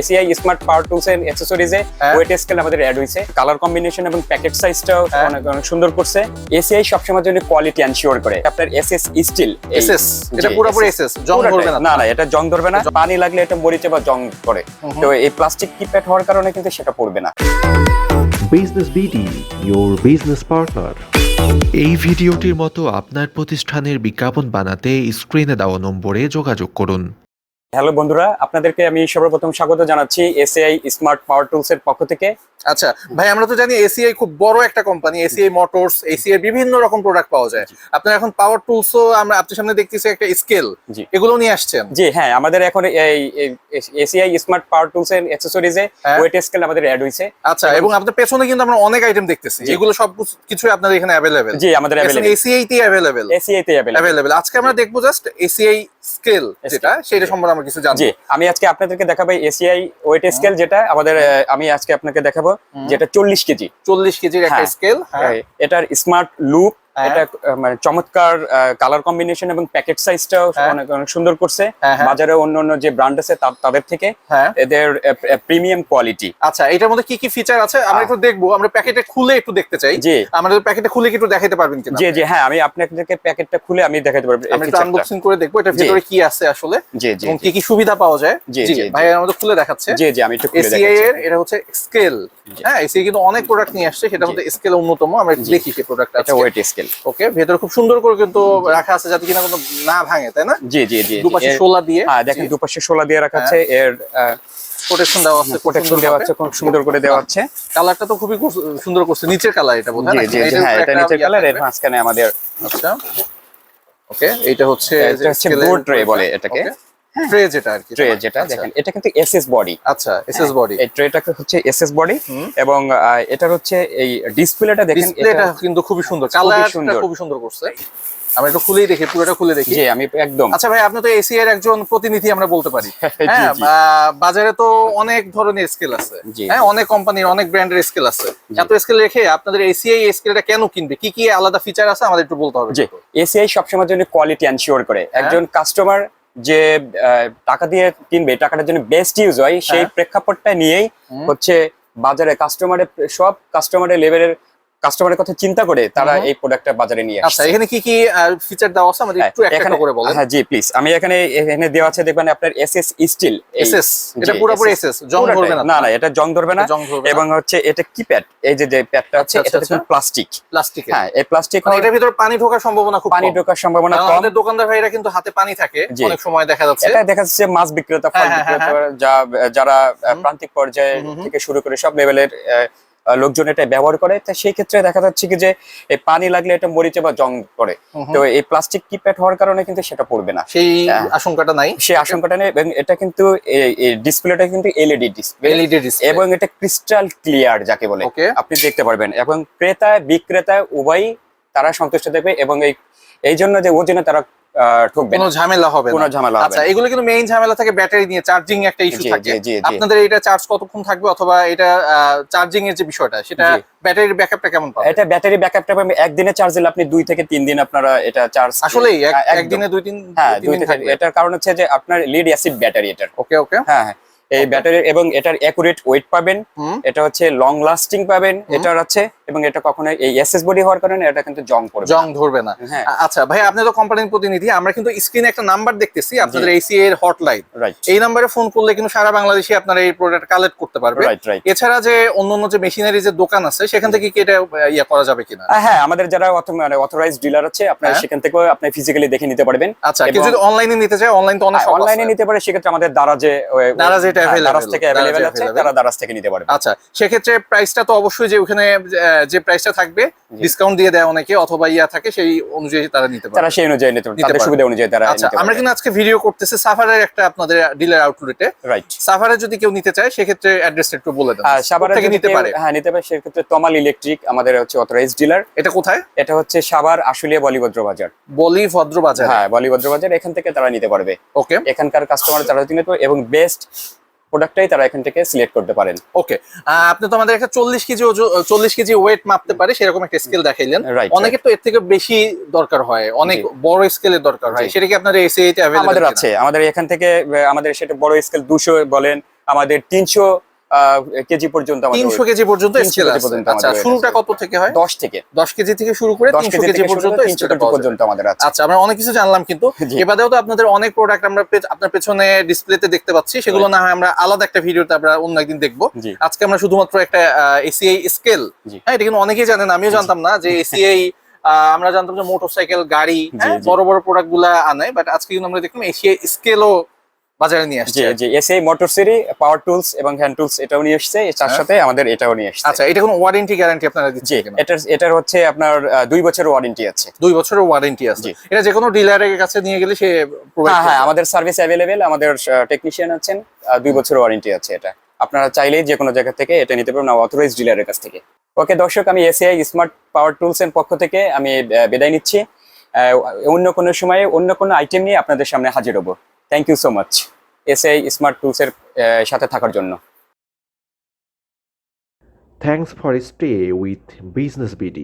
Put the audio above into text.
ACI smart power tools অ্যাক্সেসরিজে হ্যাঁ। Weight scale আমাদের অ্যাড হয়েছে। কালার কম্বিনেশন এবং প্যাকেট সাইজটাও হ্যাঁ। অনেক অনেক সুন্দর করছে। এসিআই সবসময় জন্য কোয়ালিটি এনশিওর করে। আপনার এসএস স্টিল এসএস এটা পুরোপুরি এসএস জং ধরবে না। না না এটা জং ধরবে না। পানি লাগলে এটা মরিচে বা জং করে। তো এই প্লাস্টিক কিপ্যাড হওয়ার কারণে কিন্তু সেটা পড়বে না। Business BD your business partner এই ভিডিওটির মতো আপনার প্রতিষ্ঠানের বিজ্ঞাপন বানাতে স্ক্রিনে দেওয়া নম্বরে যোগাযোগ করুন। হ্যালো বন্ধুরা আপনাদেরকে আমি সর্বপ্রথম স্বাগত জানাচ্ছি এসিআই স্মার্ট পাওয়ার টুলস এর পক্ষ থেকে। আচ্ছা ভাই আমরা তো জানি এসিআই খুব বড় একটা কোম্পানি এসিআই মোটরস এসিআই বিভিন্ন রকম প্রোডাক্ট পাওয়া যায়। আপনার এখন পাওয়ার টুলসও আমরা আপনার সামনে দেখতেছি একটা স্কেল। এগুলো নিয়ে আসছেন। জি হ্যাঁ আমাদের এখন এই ACI smart power tools and অ্যাক্সেসরিজে হ্যাঁ। ওয়েট স্কেল আমাদের অ্যাড হয়েছে আচ্ছা এবং আপনার পেছনে কিন্তু আমরা অনেক আইটেম দেখতেছি। এগুলো সব কিছু আপনাদের এখানে অ্যাভেলেবেল জি আমাদের অ্যাভেলেবল এসিআই তে অ্যাভেলেবেল এসিআই তে অ্যাভেলেবল আজকে আমরা দেখব জাস্ট এসিআই স্কেল যেটা সেটা সম্পর্কে আমরা কিছু জানব। আমি আজকে আপনাদেরকে দেখাবো এসিআই ওয়েট স্কেল যেটা আমাদের আমি আজকে আপনাকে দেখাবো যেটা চল্লিশ কেজি। চল্লিশ কেজির একটা হ্যাঁ। স্কেল এটার স্মার্ট লুপ হ্যাঁ। এটা আহ, মানে চমৎকার কালার কম্বিনেশন এবং প্যাকেট সাইজটাও হ্যাঁ। অনেক অনেক সুন্দর করছে। হ্যাঁ, হ্যাঁ। বাজারে অন্য অন্য যে ব্র্যান্ড আছে তাদের থেকে হ্যাঁ। এদের প্রিমিয়াম কোয়ালিটি আচ্ছা এটার মধ্যে কি কি ফিচার আছে? আমরা একটু দেখব আমরা প্যাকেটে খুলে একটু দেখতে চাই। জি। আমাদের প্যাকেটে খুলে একটু দেখাতে পারবেন কিনা? জি জি হ্যাঁ আমি আপনাদেরকে প্যাকেটটা খুলে আমি দেখাতে পারব আমরা টা। আনবক্সিং করে দেখব এটার জি। ভিতরে কি আছে আসলে জি জি এবং কি কি সুবিধা পাওয়া যায়। জি, জি ভাই আমাদের খুলে দেখাচ্ছে। জি জি আমি একটু খুলে দেখাচ্ছি। এর এটা হচ্ছে স্কেল হ্যাঁ এসিআই কিন্তু অনেক প্রোডাক্ট নিয়ে আসছে সেটা মধ্যে স্কেল অন্যতম। আমরা দেখি সেই প্রোডাক্ট এটা ওয়েট স্কেল ওকে? ভেতরে খুব সুন্দর করে কিন্তু রাখা আছে যাতে কিনা কোনো না ভাঙে তাই না? জি জি জি দুপাশে শোলা দিয়ে হ্যাঁ দেখেন দুপাশে শোলা দিয়ে রাখা আছে এর প্রোটেকশন দেওয়া আছে প্রোটেকশন দেওয়া আছে খুব সুন্দর করে দেওয়া আছে। কালারটা তো খুবই সুন্দর করছে নিচের কালার এটা জি জি হ্যাঁ এটা নিচের কালারের মাঝখানে আমাদের আচ্ছা। ওকে এটা হচ্ছে এটা হচ্ছে ট্রে বলে এটাকে। ট্রে যেটা আর কি ট্রে যেটা আচ্ছা। দেখেন এটা কিন্তু এসএস বডি আচ্ছা এসএস বডি এই ট্রেটাকে হচ্ছে এসএস বডি এবং এটার হচ্ছে এই ডিসপ্লেটা দেখেন এটা- কিন্তু খুবই সুন্দর। কালারটা সুন্দর। খুবই সুন্দর করছে। আমরা একটু খুলেই দেখি পুরোটা খুলে দেখি। জি আমি একদম। আচ্ছা ভাই আপনি তো এসি এর একজন প্রতিনিধি আমরা বলতে পারি। হ্যাঁ বাজারে তো অনেক ধরনের স্কেল আছে। হ্যাঁ অনেক কোম্পানির অনেক ব্র্যান্ডের স্কেল আছে। এত স্কেল রেখে আপনাদের এসিআই স্কেলটা কেন কিনবে? কি কি আলাদা ফিচার আছে? আমাদের একটু বলতে হবে। জি এসিআই সবসময়ের জন্য কোয়ালিটি এনশিওর করে। হ্যাঁ। একজন কাস্টমার যে আহ, টাকা দিয়ে কিনবে টাকাটার জন্য বেস্ট ইউজ হয় সেই হ্যাঁ। প্রেক্ষাপটটা নিয়েই হচ্ছে বাজারে কাস্টমারের সব কাস্টমারের লেভেলের কাস্টমারের কথা চিন্তা করে তারা এই প্রোডাক্টটা বাজারে নিয়ে আচ্ছা আসছে। এখানে কি কি ফিচার দেওয়া আছে? আমাদের হ্যাঁ, একটু একটা করে বলেন। হ্যাঁ জি প্লিজ আমি এখানে এখানে দেওয়া আছে দেখবেন আপনার এসএস স্টিল এসএস এটা পুরোপুরি এসএস জং ধরবে না। না না এটা জং ধরবে না। এবং হচ্ছে এটা কি প্যাড এই যে যে প্যাডটা আছে আচ্ছা, এটা আচ্ছা, দেখুন প্লাস্টিক প্লাস্টিক হ্যাঁ এই প্লাস্টিক মানে এটার ভিতরে পানি ঢোকার সম্ভাবনা খুব পানি। ঢোকার সম্ভাবনা কম। আমাদের দোকানদার ভাইরা কিন্তু হাতে পানি থাকে। অনেক সময় দেখা যাচ্ছে। এটা দেখা যাচ্ছে মাছ বিক্রেতা ফল হ্যাঁ, হ্যাঁ, হ্যাঁ, বিক্রেতা যা যারা প্রান্তিক পর্যায়ে। থেকে শুরু করে সব লেভেলের লোকজন এটা ব্যবহার করে। তো সেই ক্ষেত্রে দেখা যাচ্ছে কি যে এই পানি লাগলে এটা মরিচে বা জং করে। তো এই প্লাস্টিক কিপ্যাড হওয়ার কারণে কিন্তু সেটা পড়বে না। সেই। আশঙ্কাটা নাই। সেই আশঙ্কাটা নেই এবং এটা কিন্তু ডিসপ্লেটা কিন্তু এলইডি ডিসপ্লে। LED display. এবং এটা ক্রিস্টাল ক্লিয়ার যাকে বলে। আপনি দেখতে পারবেন। এবং ক্রেতা বিক্রেতা উভয়ই তারা সন্তুষ্ট থাকবে এবং এই এই জন্য যে ওজনে তারা ঠকবে কোনো ঝামেলা হবে কোনো ঝামেলা হবে আচ্ছা এগুলো কিন্তু মেইন ঝামেলা থাকে ব্যাটারি নিয়ে চার্জিং একটা ইস্যু থাকে। আপনাদের এটা চার্জ কতক্ষণ থাকবে অথবা এটা চার্জিং এর যে বিষয়টা সেটা। ব্যাটারির ব্যাকআপটা কেমন পাবে এটা ব্যাটারি ব্যাকআপটা পাবেন একদিনে চার্জ দিলে আপনি দুই থেকে তিন দিন আপনারা এটা চার্জ আসলেই এক- একদিনে দুই তিন হ্যাঁ দুই থেকে এটার কারণ হচ্ছে যে আপনার লিড অ্যাসিড ব্যাটারি এটার। ওকে ওকে হ্যাঁ হ্যাঁ। এই ব্যাটারি এবং এটার অ্যাকুরেট ওয়েট পাবেন। এটা হচ্ছে লং লাস্টিং পাবেন এটার আছে এবং এটা কখনো এই এসএস বডি হওয়ার কারণে এটা কিন্তু জং পড়বে জং ধরবে না। হ্যাঁ। আচ্ছা ভাই আপনি তো কোম্পানির প্রতিনিধি আমরা কিন্তু স্ক্রিনে একটা নাম্বার দেখতেছি আপনাদের এসিআই এর হটলাইন রাইট এই নাম্বারে ফোন করলে কিন্তু সারা বাংলাদেশে আপনারা এই প্রোডাক্ট কালেক্ট করতে পারবে এছাড়া যে অন্যান্য যে মেশিনারি যে দোকান আছে সেখান থেকে কি এটা ইয়ে করা যাবে কিনা? হ্যাঁ আমাদের যারা অথরাইজ ডিলার আছে আপনারা হ্যাঁ। সেখান থেকেও আপনি ফিজিক্যালি দেখে নিতে পারবেন। আচ্ছা যদি অনলাইনে নিতে চায় অনলাইন তো অনেক অনলাইনে নিতে পারে সেক্ষেত্রে আমাদের দারাজে দারাজে এটা available, দারাজ থেকে অ্যাভেলেবেল আছে তারা দারাজ থেকে নিতে পারবে। আচ্ছা সেক্ষেত্রে প্রাইসটা তো অবশ্যই যে ওখানে যে প্রাইসটা থাকবে ডিসকাউন্ট দিয়ে দেয় অনেকে অথবা ইয়া থাকে সেই অনুযায়ী তারা নিতে পারে তারা সেই অনুযায়ী নিতে তাদের সুবিধা অনুযায়ী তারা আচ্ছা আমরা কিন্তু আজকে ভিডিও করতেছি সাফারের একটা আপনাদের ডিলার আউটলেটে রাইট সাফারে যদি কেউ নিতে চায় সেক্ষেত্রে অ্যাড্রেসটা একটু বলে দেন। সাভারে থেকে নিতে পারে? হ্যাঁ নিতে পারে সেক্ষেত্রে তমাল ইলেকট্রিক আমাদের হচ্ছে অথরাইজ ডিলার এটা কোথায়? এটা হচ্ছে সাভার আশুলিয়া বলিভদ্র বাজার বলি ভদ্র বাজার হ্যাঁ বলিভদ্র বাজার এখান থেকে তারা নিতে পারবে। ওকে এখানকার কাস্টমার তারা নিতে পারবে এবং বেস্ট প্রোডাক্টটাই তারা এখান থেকে সিলেক্ট করতে পারেন। ওকে আপনি তো আমাদের একটা চল্লিশ কেজি চল্লিশ কেজি ওয়েট মাপতে পারে সেরকম একটা স্কেল দেখাইলেন। অনেকে অনেকের তো এর থেকে বেশি দরকার হয় অনেক বড় স্কেলের দরকার হয়। সেটা কি আপনার এসিআই আমাদের আছে আমাদের এখান থেকে আমাদের সেটা বড় স্কেল দুশো বলেন আমাদের তিনশো কেজি পর্যন্ত আমাদের তিনশো কেজি পর্যন্ত আচ্ছা শুরুটা কত থেকে হয়? দশ থেকে। দশ কেজি থেকে শুরু করে তিনশো কেজি পর্যন্ত পর্যন্ত আমাদের আছে। আচ্ছা আমরা অনেক কিছু জানলাম কিন্তু। এবারেও তো আপনাদের অনেক প্রোডাক্ট আমরা আপনার পেছনে ডিসপ্লেতে দেখতে পাচ্ছি। সেগুলো না হয় আমরা আলাদা একটা ভিডিওতে আমরা অন্য একদিন দেখব। আজকে আমরা শুধুমাত্র একটা এসিআই স্কেল হ্যাঁ এটা কিন্তু অনেকেই জানেন আমিও জানতাম না যে এসিআই আমরা জানতাম যে মোটরসাইকেল গাড়ি হ্যাঁ, বড় বড় প্রোডাক্টগুলা আনে। বাট আজকে কিন্তু আমরা দেখলাম এসিআই স্কেলও বাজারে নিয়ে আসছে। জি জি SA motor series power tools এবং হ্যান্ড টুলস এটাও নিয়ে এসেছে তার হ্যাঁ। সাথে আমাদের এটাও নিয়ে এসেছে। আচ্ছা এটা কোনো ওয়ারেন্টি গ্যারান্টি আপনারা দিচ্ছেন এটার এটার হচ্ছে আপনার দুই বছরের ওয়ারেন্টি আছে। দুই বছরের ওয়ারেন্টি আছে। এটা যে কোনো ডিলারের কাছে নিয়ে গেলে সে হ্যাঁ হ্যাঁ আমাদের সার্ভিস অ্যাভেলেবেল আমাদের টেকনিশিয়ান আছেন দুই বছরের ওয়ারেন্টি আছে এটা। আপনারা চাইলেই যে কোনো জায়গা থেকে এটা নিতে পারবেন অথরাইজ ডিলারের কাছ থেকে। ওকে দর্শক আমি এসিআই স্মার্ট পাওয়ার টুলস এর পক্ষ থেকে আমি বিদায় নিচ্ছি। অন্য কোনো সময়ে অন্য কোনো আইটেম নিয়ে আপনাদের সামনে হাজির হব। Thank you so much SI smart tools এর সাথে থাকার জন্য thanks for stay with business BD.